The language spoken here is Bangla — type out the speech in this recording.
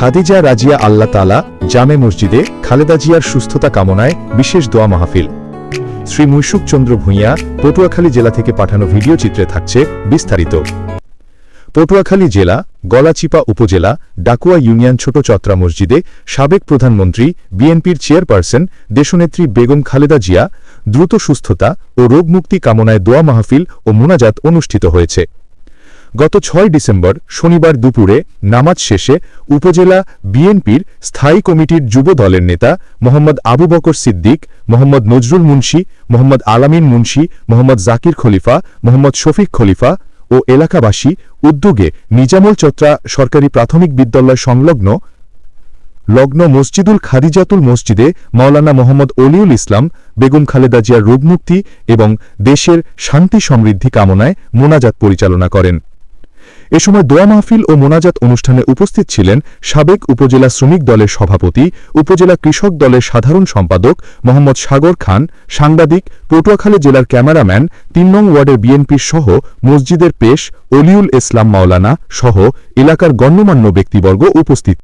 খাদিজা রাজিয়া আল্লাহ তালা জামে মসজিদে খালেদা জিয়ার সুস্থতা কামনায় বিশেষ দোয়া মাহফিল। শ্রী মৈশুক চন্দ্র ভূঁইয়া পটুয়াখালী জেলা থেকে পাঠানো ভিডিও চিত্রে থাকছে বিস্তারিত। পটুয়াখালী জেলা, গলাচিপা উপজেলা, ডাকুয়া ইউনিয়ন ছোট চত্রা মসজিদে সাবেক প্রধানমন্ত্রী, বিএনপির চেয়ারপারসন, দেশনেত্রী বেগম খালেদা জিয়া দ্রুত সুস্থতা ও রোগমুক্তি কামনায় দোয়া মাহফিল ও মোনাজাত অনুষ্ঠিত হয়েছে। গত ছয় ডিসেম্বর শনিবার দুপুরে নামাজ শেষে উপজেলা বিএনপির স্থায়ী কমিটির যুব দলের নেতা মোহাম্মদ আবু বকর সিদ্দিক, মোহাম্মদ নজরুল মুন্সি, মোহাম্মদ আলামিন মুন্সি, মোহাম্মদ জাকির খলিফা, মোহাম্মদ শফিক খলিফা ও এলাকাবাসী উদ্যোগে নিজামুল চত্রা সরকারি প্রাথমিক বিদ্যালয় সংলগ্ন লগ্ন মসজিদুল খাদিজাতুল মসজিদে মাওলানা মোহাম্মদ অলিউল ইসলাম, বেগম খালেদা জিয়ার রোগমুক্তি এবং দেশের শান্তি সমৃদ্ধি কামনায় মোনাজাত পরিচালনা করেন। এ সময় দোয়া মাহফিল ও মোনাজাত অনুষ্ঠানে উপস্থিত ছিলেন সাবেক উপজেলা শ্রমিক দলের সভাপতি, উপজেলা কৃষক দলের সাধারণ সম্পাদক মোহাম্মদ সাগর খান, সাংবাদিক, পটুয়াখালী জেলার ক্যামেরাম্যান, তিন নং ওয়ার্ডের বিএনপির সহ মসজিদের পেশ অলিউল ইসলাম মাওলানা সহ এলাকার গণ্যমান্য ব্যক্তিবর্গ উপস্থিত।